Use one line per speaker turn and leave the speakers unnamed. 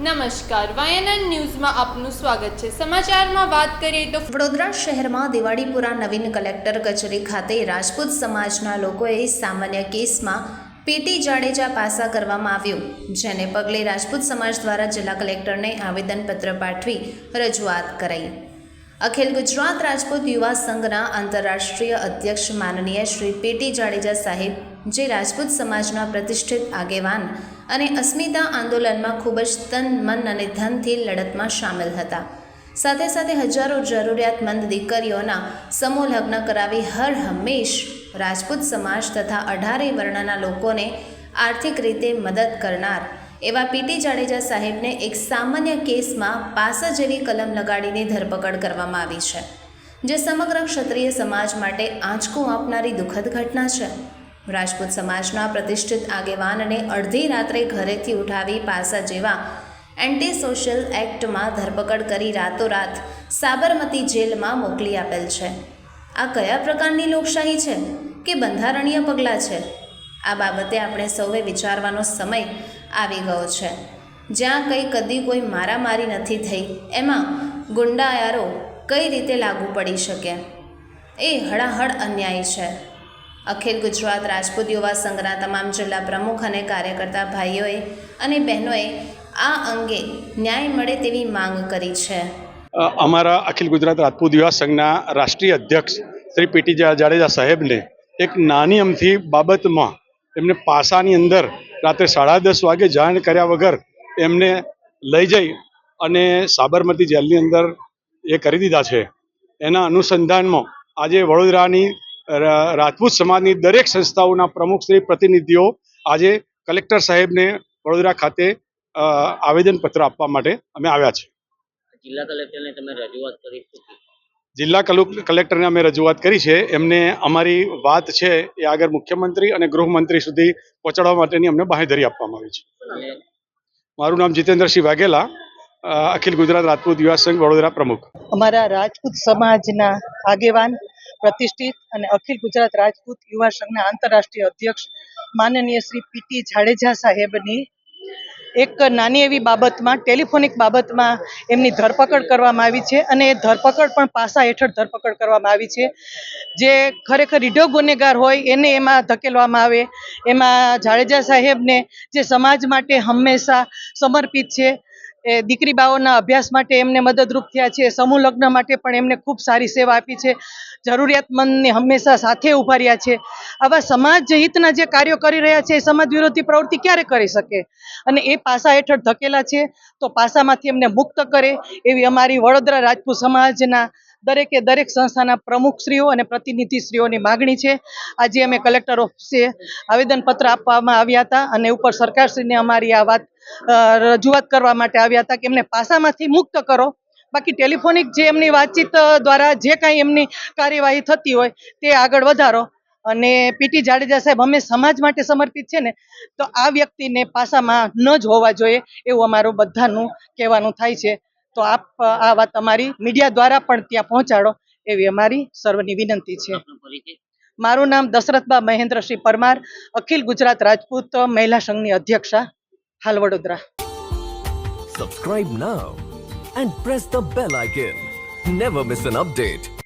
નમસ્કાર, વાયનન ન્યૂઝમાં આપનું સ્વાગત છે. સમાચારમાં વાત કરીએ તો
વડોદરા શહેરમાં દિવાળીપુરા નવીન કલેક્ટર કચેરી ખાતે રાજપૂત સમાજના લોકોએ સામાન્ય કેસમાં પીટી જાડેજા પાસા કરવામાં આવ્યું, જેને પગલે રાજપૂત સમાજ દ્વારા જિલ્લા કલેક્ટરને આવેદનપત્ર પાઠવી રજૂઆત કરાઈ. અખિલ ગુજરાત રાજપૂત યુવા સંઘના આંતરરાષ્ટ્રીય અધ્યક્ષ માનનીય શ્રી પીટી જાડેજા સાહેબ, જે રાજપૂત સમાજના પ્રતિષ્ઠિત આગેવાન અને અસ્મિતા આંદોલનમાં ખૂબ જ તન, મન અને ધનથી લડતમાં સામેલ હતા. સાથે સાથે હજારો જરૂરિયાતમંદ દીકરીઓના સમૂહ લગ્ન કરાવી હર હંમેશ રાજપૂત સમાજ તથા અઢારે વર્ણના લોકોને આર્થિક રીતે મદદ કરનાર એવા પીટી જાડેજા સાહેબને એક સામાન્ય કેસમાં પાસા જેવી કલમ લગાડીને ધરપકડ કરવામાં આવી છે, જે સમગ્ર ક્ષત્રિય સમાજ માટે આંચકું આપનારી દુઃખદ ઘટના છે. રાજપૂત સમાજના પ્રતિષ્ઠિત આગેવાનને અડધી રાત્રે ઘરેથી ઉઠાવી પાસા જેવા એન્ટી સોશિયલ એક્ટમાં ધરપકડ કરી રાતોરાત સાબરમતી જેલમાં મોકલી આપેલ છે. આ કયા પ્રકારની લોકશાહી છે કે બંધારણીય પગલાં છે? આ બાબતે આપણે સૌએ વિચારવાનો સમય આવી ગયો છે. જ્યાં કંઈ કદી કોઈ મારામારી નથી થઈ, એમાં ગુંડાયારો કઈ રીતે લાગુ પડી શકે? એ હળાહળ અન્યાય છે. અખિલ ગુજરાત રાજપૂત યુવા સંઘના તમામ જિલ્લા પ્રમુખ અને કાર્યકર્તા ભાઈઓએ અને બહેનોએ આ અંગે ન્યાય મળે તેવી માંગ કરી છે.
અમારા અખિલ ગુજરાત રાજપૂત યુવા સંઘના રાષ્ટ્રીય અધ્યક્ષ શ્રી પીટી જાડેજા સાહેબને એક નાની અમથી બાબતમાં એમને પાસાની અંદર રાત્રે સાડા દસ વાગે જાણ કર્યા વગર એમને લઈ જઈ અને સાબરમતી જેલની અંદર એ કરી દીધા છે. એના અનુસંધાનમાં આજે વડોદરાની રાજપૂત સમાજની દરેક સંસ્થાઓના પ્રમુખ શ્રી પ્રતિનિધિઓ આજે કલેક્ટર સાહેબને વડોદરા ખાતે અ, આવેદનપત્ર આપવા માટે અમે આવ્યા છે
જિલ્લા કલેક્ટરને તમે રજૂઆત કરી
જિલ્લા કલેક્ટરને અમે રજૂઆત કરી છે. એમને અમારી વાત છે એ આગળ મુખ્યમંત્રી અને ગૃહમંત્રી સુધી પહોંચાડવા માટેની અમને બાંહેધરી આપવામાં આવી છે. મારું નામ જીતેન્દ્રસિંહ વાઘેલા અખિલ ગુજરાત રાજપૂત યુવા સંઘ વડોદરા પ્રમુખ.
અમારા રાજપૂત સમાજના આગેવાન પ્રતિષ્ઠિત અને અખિલ ગુજરાત રાજપૂત યુવા સંઘના આંતરરાષ્ટ્રીય અધ્યક્ષ માનનીય શ્રી પીટી જાડેજા સાહેબની એક નાની એવી બાબતમાં, ટેલિફોનિક બાબતમાં એમની ધરપકડ કરવામાં આવી છે અને એ ધરપકડ પણ પાસા હેઠળ ધરપકડ કરવામાં આવી છે. જે ખરેખર રીઢો ગુનેગાર હોય એને એમાં ધકેલવામાં આવે. એમાં જાડેજા સાહેબને જે સમાજ માટે હંમેશા સમર્પિત છે એ દીકરી બાઓના અભ્યાસ માટે એમને મદદરૂપ થયા છે, સમૂહ લગ્ન માટે પણ એમને ખૂબ સારી સેવા આપી છે, જરૂરિયાતમંદને હંમેશા સાથે ઊભા રહ્યા છે. આવા સમાજ હિતના જે કાર્યો કરી રહ્યા છે, એ સમાજ વિરોધી પ્રવૃત્તિ ક્યારે કરી શકે? અને એ પાસા હેઠળ ધકેલા છે, તો પાસામાંથી એમને મુક્ત કરે એવી અમારી વડોદરા રાજપૂત સમાજના દરેકે દરેક સંસ્થાના પ્રમુખશ્રીઓ અને પ્રતિનિધિશ્રીઓની માગણી છે. આજે અમે કલેક્ટર ઓફિસે આવેદનપત્ર આપવામાં આવ્યા હતા અને ઉપર સરકારશ્રીને અમારી આ વાત રજૂઆત કરવા માટે આવ્યા હતા કે એમને પાસામાંથી મુક્ત કરો. બાકી ટેલિફોનિક જે એમની વાતચીત દ્વારા જે કાંઈ એમની કાર્યવાહી થતી હોય તે આગળ વધારો. અને પીટી જાડેજા સાહેબ અમે સમાજ માટે સમર્પિત છે ને, તો આ વ્યક્તિને પાસામાં ન જ હોવા જોઈએ એવું અમારું બધાનું કહેવાનું થાય છે. તો આપ આ વાત અમારી મીડિયા દ્વારા પણ ત્યાં પહોંચાડો એવી અમારી સર્વની વિનંતી છે. મારું નામ દશરથબા મહેન્દ્રસિંહ પરમાર અખિલ ગુજરાત રાજપૂત મહિલા સંઘની અધ્યક્ષા હાલ Vadodara.
Subscribe now and press the bell icon never miss an update.